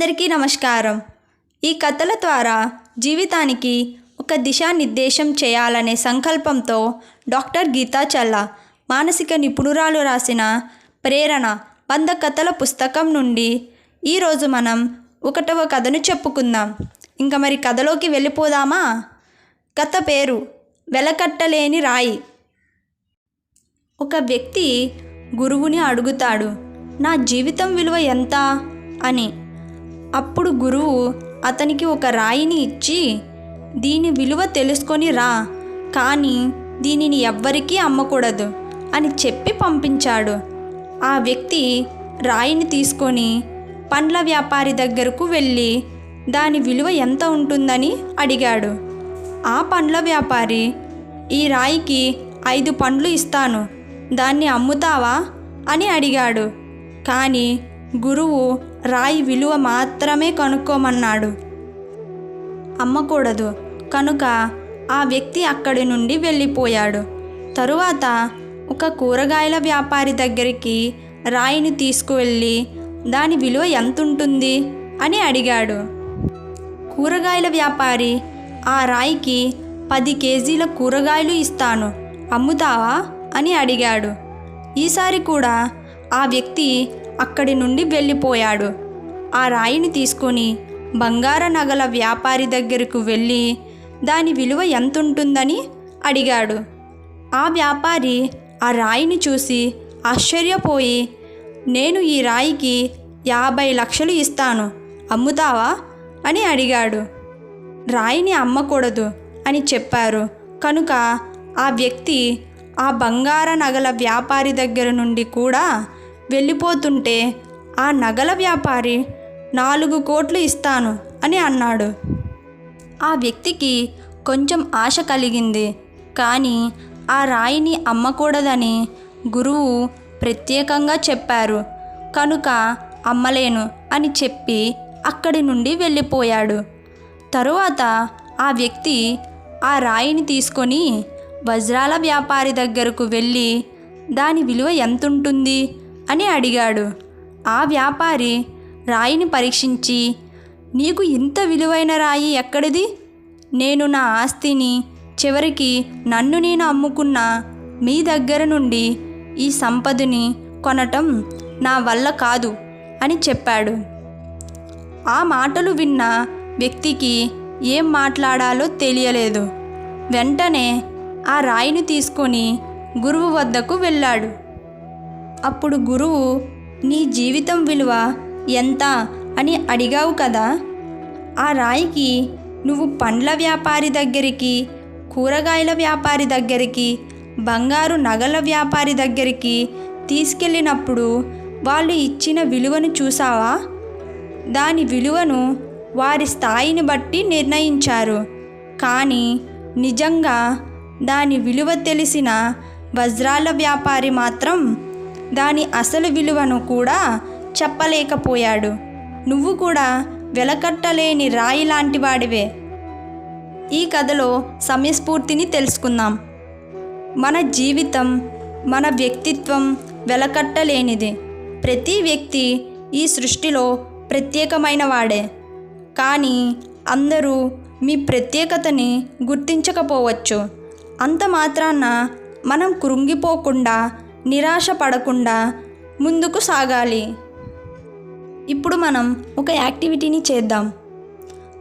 అందరికీ నమస్కారం. ఈ కథల ద్వారా జీవితానికి ఒక దిశానిర్దేశం చేయాలనే సంకల్పంతో డాక్టర్ గీతా చల్లా మానసిక నిపుణురాలు రాసిన ప్రేరణ వంద కథల పుస్తకం నుండి ఈరోజు మనం ఒకటవ కథను చెప్పుకుందాం. ఇంకా మరి కథలోకి వెళ్ళిపోదామా? కథ పేరు వెలకట్టలేని రాయి. ఒక వ్యక్తి గురువుని అడుగుతాడు నా జీవితం విలువ ఎంత? అని. అప్పుడు గురువు అతనికి ఒక రాయిని ఇచ్చి దీని విలువ తెలుసుకొని రా కానీ దీనిని ఎవ్వరికీ అమ్మకూడదు అని చెప్పి పంపించాడు. ఆ వ్యక్తి రాయిని తీసుకొని పండ్ల వ్యాపారి దగ్గరకు వెళ్ళి దాని విలువ ఎంత ఉంటుందని అడిగాడు. ఆ పండ్ల వ్యాపారి ఈ రాయికి ఐదు పండ్లు ఇస్తాను దాన్ని అమ్ముతావా? అని అడిగాడు. కానీ గురువు రాయి విలువ మాత్రమే కనుక్కోమన్నాడు. అమ్మకూడదు. కనుక ఆ వ్యక్తి అక్కడి నుండి వెళ్ళిపోయాడు. తరువాత ఒక కూరగాయల వ్యాపారి దగ్గరికి రాయిని తీసుకువెళ్ళి దాని విలువ ఎంత ఉంటుంది అని అడిగాడు. కూరగాయల వ్యాపారి ఆ రాయికి పది కేజీల కూరగాయలు ఇస్తాను. అమ్ముతావా? అని అడిగాడు. ఈసారి కూడా ఆ వ్యక్తి అక్కడి నుండి వెళ్ళిపోయాడు. ఆ రాయిని తీసుకొని బంగార నగల వ్యాపారి దగ్గరకు వెళ్ళి దాని విలువ ఎంతుంటుందని అడిగాడు. ఆ వ్యాపారి ఆ రాయిని చూసి ఆశ్చర్యపోయి నేను ఈ రాయికి యాభై లక్షలు ఇస్తాను అమ్ముతావా? అని అడిగాడు. రాయిని అమ్మకూడదు అని చెప్పారు. కనుక ఆ వ్యక్తి ఆ బంగార నగల వ్యాపారి దగ్గర నుండి కూడా వెళ్ళిపోతుంటే ఆ నగల వ్యాపారి నాలుగు కోట్లు ఇస్తాను అని అన్నాడు. ఆ వ్యక్తికి కొంచెం ఆశ కలిగింది. కానీ ఆ రాయిని అమ్మకూడదని గురువు ప్రత్యేకంగా చెప్పారు. కనుక అమ్మలేను అని చెప్పి అక్కడి నుండి వెళ్ళిపోయాడు. తరువాత ఆ వ్యక్తి ఆ రాయిని తీసుకొని వజ్రాల వ్యాపారి దగ్గరకు వెళ్ళి దాని విలువ ఎంతుంటుంది? అని అడిగాడు. ఆ వ్యాపారి రాయిని పరీక్షించి నీకు ఇంత విలువైన రాయి ఎక్కడిది? నేను నా ఆస్తిని చివరికి నన్ను నేను అమ్ముకున్న మీ దగ్గర నుండి ఈ సంపదని కొనటం నా వల్ల కాదు అని చెప్పాడు. ఆ మాటలు విన్న వ్యక్తికి ఏం మాట్లాడాలో తెలియలేదు. వెంటనే ఆ రాయిని తీసుకొని గురువు వద్దకు వెళ్ళాడు. అప్పుడు గురువు నీ జీవితం విలువ ఎంత అని అడిగావు కదా? ఆ రాయికి నువ్వు పండ్ల వ్యాపారి దగ్గరికి కూరగాయల వ్యాపారి దగ్గరికి బంగారు నగల వ్యాపారి దగ్గరికి తీసుకెళ్ళినప్పుడు వాళ్ళు ఇచ్చిన విలువను చూసావా దాని విలువను వారి స్థాయిని బట్టి నిర్ణయించారు. కానీ నిజంగా దాని విలువ తెలిసిన వజ్రాల వ్యాపారి మాత్రం దాని అసలు విలువను కూడా చెప్పలేకపోయాడు. నువ్వు కూడా వెలకట్టలేని రాయి లాంటి వాడివే ఈ కథలో సమయస్ఫూర్తిని తెలుసుకుందాం. మన జీవితం మన వ్యక్తిత్వం వెలకట్టలేనిది. ప్రతి వ్యక్తి ఈ సృష్టిలో ప్రత్యేకమైన వాడే కానీ అందరూ మీ ప్రత్యేకతని గుర్తించకపోవచ్చు. అంత మాత్రాన మనం కృంగిపోకుండా నిరాశ పడకుండా ముందుకు సాగాలి. ఇప్పుడు మనం ఒక యాక్టివిటీని చేద్దాం.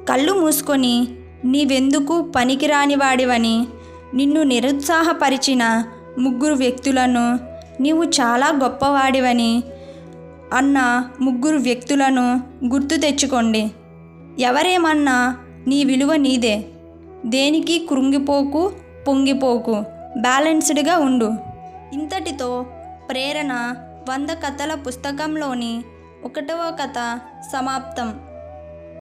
కళ్ళు మూసుకొని నీవెందుకు పనికిరాని వాడివని నిన్ను నిరుత్సాహపరిచిన ముగ్గురు వ్యక్తులను నీవు చాలా గొప్పవాడివని అన్న ముగ్గురు వ్యక్తులను గుర్తు తెచ్చుకోండి. ఎవరేమన్నా నీ విలువ నీదే. దేనికి కృంగిపోకు పొంగిపోకు. బ్యాలెన్స్డ్గా ఉండు. ఇంతటితో ప్రేరణ వంద కథల పుస్తకంలోని ఒకటవ కథ సమాప్తం.